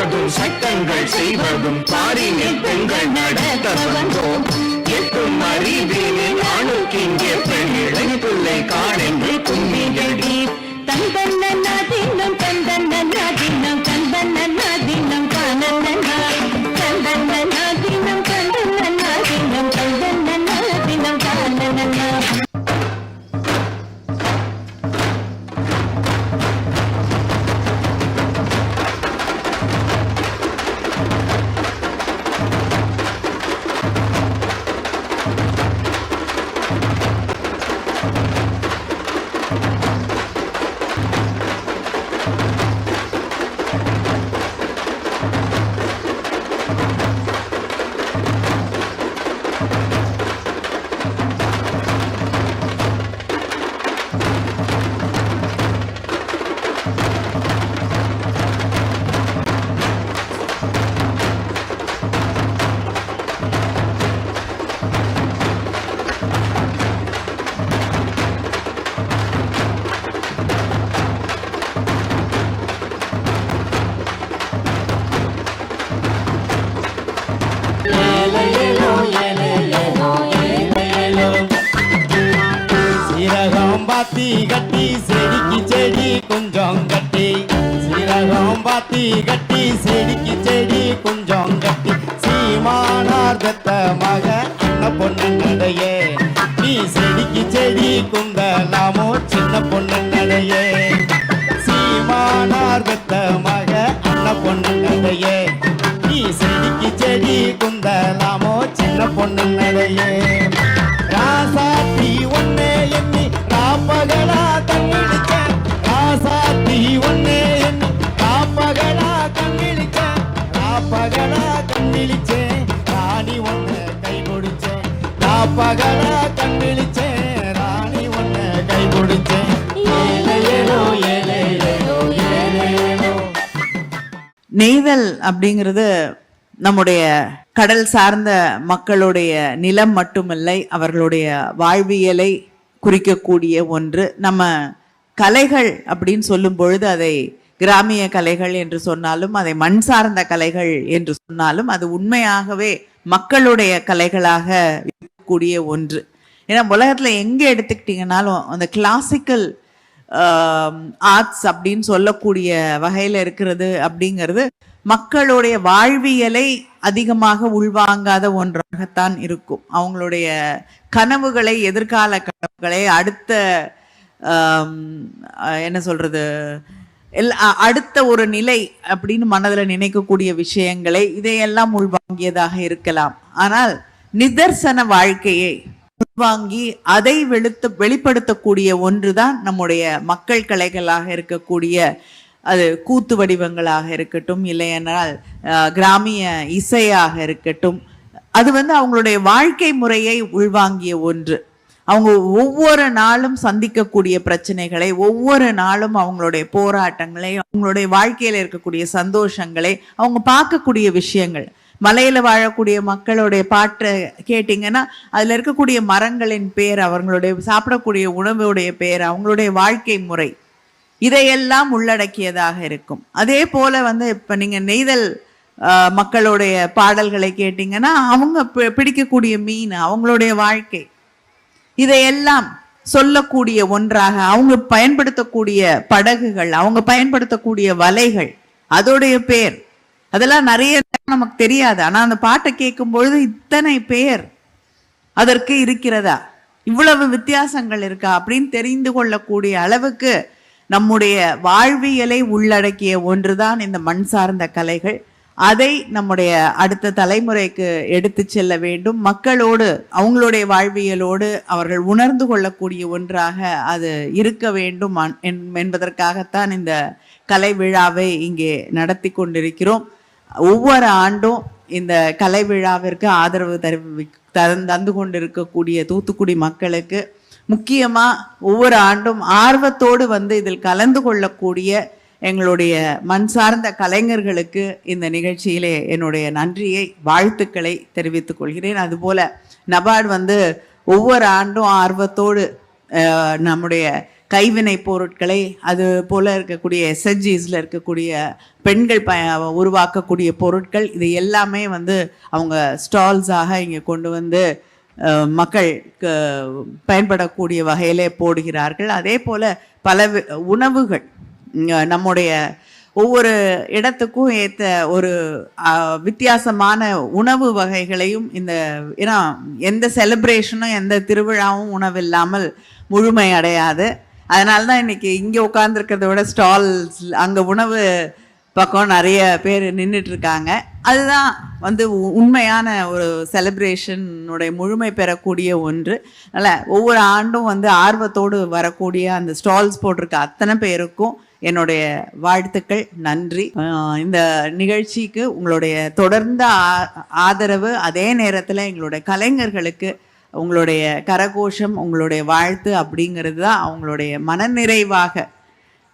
செய்வதும் சட்டங்கள் செய்வதும் பாரினில் பெண்கள் நடத்த வந்தோம் எட்டும் அறிவினில் ஆணுக்கிங்கே பெண் இளைப்பிள்ளை காணென்று கும்மியடி தன் தன்ன பாத்தி கட்டி செடிக்கு செடி கொஞ்சம் கட்டி. சீரகம் பாத்தி கட்டி செடிக்கு செடி கொஞ்சம் கட்டி. சீமானார் பெத்த மக அண்ண பொண்ணு நடையே நீ செடிக்கு செடி குந்தலாமோ சின்ன பொண்ணு நடையே சீமானார் பெத்த மக அண்ண பொண்ணு நடையே நீ செடிக்கு செடி குந்தலாமோ பகலா கண்ணிழிச்சேன் ராணி ஒன்ன கை பிடிச்சேன் பகலா கண்ணிழிச்சேன் ராணி ஒன்ன கை கொடுச்சேன் நெய்தல் அப்படிங்கிறது நம்முடைய கடல் சார்ந்த மக்களுடைய நிலம் மட்டுமில்லை அவர்களுடைய வாழ்வியலை குறிக்கக்கூடிய ஒன்று. நம்ம கலைகள் அப்படின்னு சொல்லும் பொழுது அதை கிராமிய கலைகள் என்று சொன்னாலும் அதை மண் சார்ந்த கலைகள் என்று சொன்னாலும் அது உண்மையாகவே மக்களுடைய கலைகளாக இருக்கக்கூடிய ஒன்று. ஏன்னா உலகத்தில் எங்கே எடுத்துக்கிட்டீங்கன்னாலும் அந்த கிளாசிக்கல் ஆர்ட்ஸ் அப்படின்னு சொல்லக்கூடிய வகையில் இருக்கிறது அப்படிங்கிறது மக்களுடைய வாழ்வியலை அதிகமாக உள்வாங்காத ஒன்றாகத்தான் இருக்கும். அவங்களுடைய கனவுகளை எதிர்கால கனவுகளை அடுத்த என்ன சொல்றது அடுத்த ஒரு நிலை அப்படின்னு மனதில் நினைக்கக்கூடிய விஷயங்களை இதையெல்லாம் உள்வாங்கியதாக இருக்கலாம். ஆனால் நிதர்சன வாழ்க்கையை உள்வாங்கி அதை வெளுத்து வெளிப்படுத்தக்கூடிய ஒன்றுதான் நம்முடைய மக்கள் கலைகளாக இருக்கக்கூடிய அது கூத்து வடிவங்களாக இருக்கட்டும் இல்லையென்றால் கிராமிய இசையாக இருக்கட்டும். அது வந்து அவங்களுடைய வாழ்க்கை முறையை உள்வாங்கிய ஒன்று. அவங்க ஒவ்வொரு நாளும் சந்திக்கக்கூடிய பிரச்சனைகளை ஒவ்வொரு நாளும் அவங்களுடைய போராட்டங்களை அவங்களுடைய வாழ்க்கையில இருக்கக்கூடிய சந்தோஷங்களை அவங்க பார்க்கக்கூடிய விஷயங்கள். மலையில வாழக்கூடிய மக்களுடைய பாட்டை கேட்டிங்கன்னா அதுல இருக்கக்கூடிய மரங்களின் பேர் அவங்களுடைய சாப்பிடக்கூடிய உணவுடைய பேர் அவங்களுடைய வாழ்க்கை முறை இதையெல்லாம் உள்ளடக்கியதாக இருக்கும். அதே போல வந்து இப்ப நீங்க நெய்தல் ஆஹ், மக்களுடைய பாடல்களை கேட்டிங்கன்னா அவங்க பி- பிடிக்கக்கூடிய மீன் அவங்களுடைய வாழ்க்கை இதையெல்லாம் சொல்லக்கூடிய ஒன்றாக அவங்க பயன்படுத்தக்கூடிய படகுகள் அவங்க பயன்படுத்தக்கூடிய வலைகள் அதோடைய பேர். அதெல்லாம் நிறைய நமக்கு தெரியாது. ஆனா அந்த பாட்டை கேட்கும் பொழுது இத்தனை பேர் அதற்கு இருக்கிறதா? இவ்வளவு வித்தியாசங்கள் இருக்கா? அப்படின்னு தெரிந்து கொள்ளக்கூடிய அளவுக்கு நம்முடைய வாழ்வியலை உள்ளடக்கிய ஒன்றுதான் இந்த மண் சார்ந்த கலைகள். அதை நம்முடைய அடுத்த தலைமுறைக்கு எடுத்து செல்ல வேண்டும். மக்களோடு அவங்களுடைய வாழ்வியலோடு அவர்கள் உணர்ந்து கொள்ளக்கூடிய ஒன்றாக அது இருக்க வேண்டும் என்- என்பதற்காகத்தான் இந்த கலை விழாவை இங்கே நடத்தி கொண்டிருக்கிறோம். ஒவ்வொரு ஆண்டும் இந்த கலை விழாவிற்கு ஆதரவு தெரிவி தந்து கொண்டிருக்கக்கூடிய தூத்துக்குடி மக்களுக்கு முக்கியமாக ஒவ்வொரு ஆண்டும் ஆர்வத்தோடு வந்து இதில் கலந்து கொள்ளக்கூடிய எங்களுடைய மண் சார்ந்த கலைஞர்களுக்கு இந்த நிகழ்ச்சியிலே என்னுடைய நன்றியை வாழ்த்துக்களை தெரிவித்துக் கொள்கிறேன். அதுபோல நபார்டு வந்து ஒவ்வொரு ஆண்டும் ஆர்வத்தோடு நம்முடைய கைவினை பொருட்களை அது போல இருக்கக்கூடிய எஸ்எஸ்ஜிஸில் இருக்கக்கூடிய பெண்கள் ப உருவாக்கக்கூடிய பொருட்கள் இது எல்லாமே வந்து அவங்க ஸ்டால்ஸாக இங்கே கொண்டு வந்து மக்களுக்கு பயன்படக்கூடிய வகையிலே போடுகிறார்கள். அதே போல் பல வி- உணவுகள் நம்முடைய ஒவ்வொரு இடத்துக்கும் ஏற்ற ஒரு வித்தியாசமான உணவு வகைகளையும் இந்த ஏன்னா எந்த செலிப்ரேஷனும் எந்த திருவிழாவும் உணவு இல்லாமல் முழுமை அடையாது அதனால தான் இன்றைக்கி இங்கே உட்காந்துருக்கிறத விட ஸ்டால்ஸ் அங்கே உணவு பக்கம் நிறைய பேர் நின்றுட்டு இருக்காங்க அதுதான் வந்து உ- உண்மையான ஒரு செலிப்ரேஷனுடைய முழுமை பெறக்கூடிய ஒன்று. அதனால் ஒவ்வொரு ஆண்டும் வந்து ஆர்வத்தோடு வரக்கூடிய அந்த ஸ்டால்ஸ் போட்டிருக்க அத்தனை பேருக்கும் என்னுடைய வாழ்த்துக்கள் நன்றி. இந்த நிகழ்ச்சிக்கு உங்களுடைய தொடர்ந்த ஆ- ஆதரவு அதே நேரத்தில் எங்களுடைய கலைஞர்களுக்கு உங்களுடைய கரகோஷம் உங்களுடைய வாழ்த்து அப்படிங்கிறது தான் அவங்களுடைய மனநிறைவாக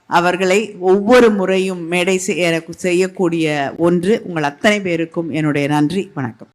அவர்களை ஒவ்வொரு முறையும் மேடை செய்ய செய்யக்கூடிய ஒன்று. உங்கள் அத்தனை பேருக்கும் என்னுடைய நன்றி வணக்கம்.